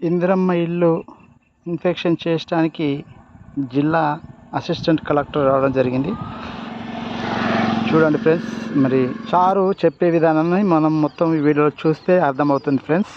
ఇందిరమ్మ ఇల్లు ఇన్స్పెక్షన్ చేయడానికి జిల్లా అసిస్టెంట్ కలెక్టర్ రావడం జరిగింది. చూడండి ఫ్రెండ్స్ మరి సారు చెప్పే విధానాన్ని మనం మొత్తం ఈ వీడియోలో చూస్తే అర్థమవుతుంది friends.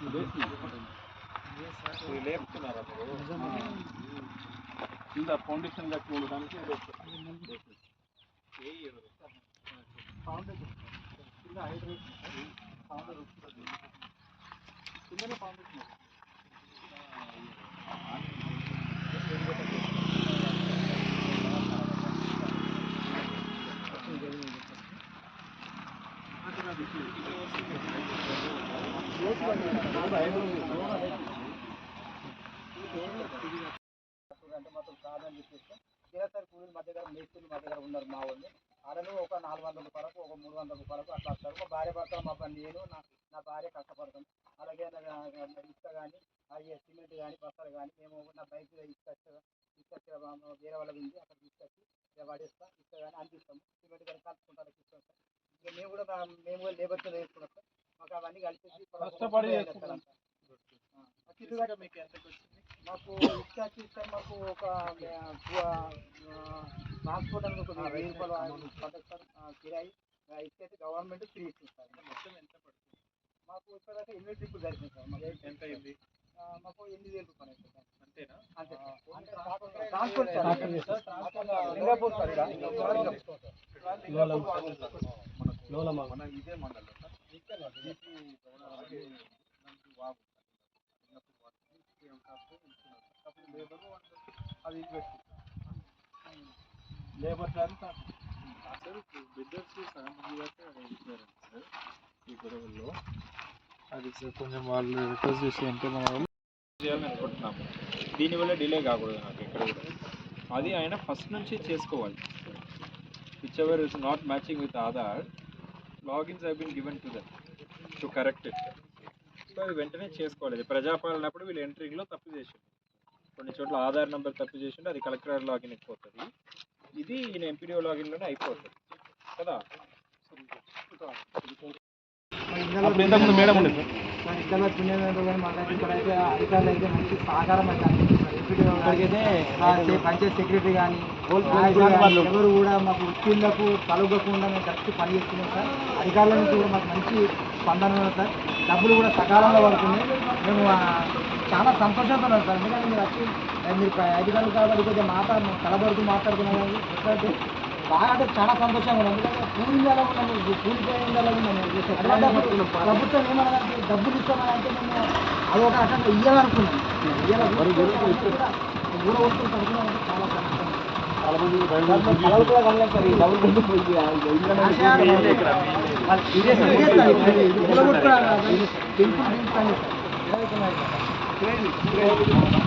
Foundation basement sir basement లేపుతున్నారా మీరు కింద ఫౌండేషన్ కట్టి ఉండడానికి అంటే మాత్రం కాదని చెప్పేస్తే దినసరి కూలీలు మా దగ్గర మేస్త్రులు మా దగ్గర ఉన్నారు మా వాళ్ళు వాళ్ళను ఒక నాలుగు వందల రూపాయలకు ఒక మూడు వందల రూపాయలకు అట్లా వస్తారు మా భార్య భర్త మా పని నేను నా నా భార్య కష్టపడతాం అలాగే ఇసుక కానీ అవి సిమెంట్ కానీ బస్తాలు కానీ మేము నా బైక్ ఇసుక ఇసుక వేరే వాళ్ళకి ఉంది అక్కడ తీసుకొచ్చి పడేస్తాం ఇసుక కానీ అందిస్తాము సిమెంట్ కానీ కలుపుకుంటారు ఇస్తాం సార్ ఇక మేము కూడా మేము కూడా లేబర్ కింద వేసుకున్నాం సార్. అవన్నీ కలిపి కష్టపడి చేస్తున్నాం. మీకు ఎంత మాకు ఇసుక ఇస్తాం మాకు ఒక ట్రాన్స్పోర్ట్ అనేది ఒక వెయ్యి రూపాయలు ఆ, కిరాయి. గవర్నమెంట్ ఫ్రీ ఇస్తుంది మొత్తం ఎంత పడుతుంది? మాకు ఇప్పటిదాకా ఎనిమిది ట్రిప్పులు జరిగింది సార్. మాకు ఎంత అయింది? మాకు ఎనిమిది వేల రూపాయలు అయింది సార్. అంతేనా? అంతే ట్రాన్స్పోర్ట్ సార్. లింగాపూర్ సార్. ఇక్కడ. మన ఇదే మండలం. అది లేబర్ చార్జ్ బిడ్డర్స్ ఈ గొడవల్లో అది సార్ కొంచెం వాళ్ళు రిక్వెస్ట్ చేసి ఎంతో మన వాళ్ళు చేయాలని అనుకుంటున్నాము దీనివల్ల డిలే కాకూడదు నాకు ఎక్కడ కూడా అది ఆయన ఫస్ట్ నుంచి చేసుకోవాలి whichever is not matching with Aadhaar logins have been given to that to correct it so అది వెంటనే చేసుకోవాలి. ఇది ప్రజాపాలన అప్పుడు వీళ్ళు ఎంట్రీలో తప్పు చేసిండు కొన్ని చోట్ల ఆధార్ నెంబర్ తప్పు చేసిండు అది కలెక్టర్ లాగిన్ అయిపోతుంది. ఇది ఈయన ఎంపీడీఓ లాగిన్లోనే అయిపోతుంది. కదా? ఇంతకుముందు మేడం ఉండేది ఇక్కడ పుణ్యమైన కానీ మాకైతే ఇక్కడైతే అధికారులు అయితే మంచి సహకారం అయితే అందిస్తున్నారు ఇక్కడికైతే పంచాయత్ సెక్రటరీ కానీ ఎవరు కూడా మాకు వృత్తిళ్ళకు తలగకుండా మేము కరెక్ట్ పని చేస్తున్నాం సార్. అధికారుల నుంచి కూడా మాకు మంచి స్పందన సార్. డబ్బులు కూడా సకాలంలో పడుతున్నాయి. మేము చాలా సంతోషంతో ఉన్నాం సార్. ఎందుకంటే మీరు వచ్చి మీరు అధికారులు కాబట్టి కొంచెం మాట్లాడు తలబడుతూ మాట్లాడుతున్నాం కానీ ఎట్లంటే బాగా అంటే చాలా సంతోషంగా ఉన్నాం ఎందుకంటే నెల ఉన్నాము నెల ఉన్నాము ప్రభుత్వం ఏమన్నా డబ్బులు ఇస్తామంటే మేము అదొక రకంగా ఇయ్యాలనుకున్నాం ఊర వస్తువులు పడుతున్నామంటే చాలా సంతోషం చాలా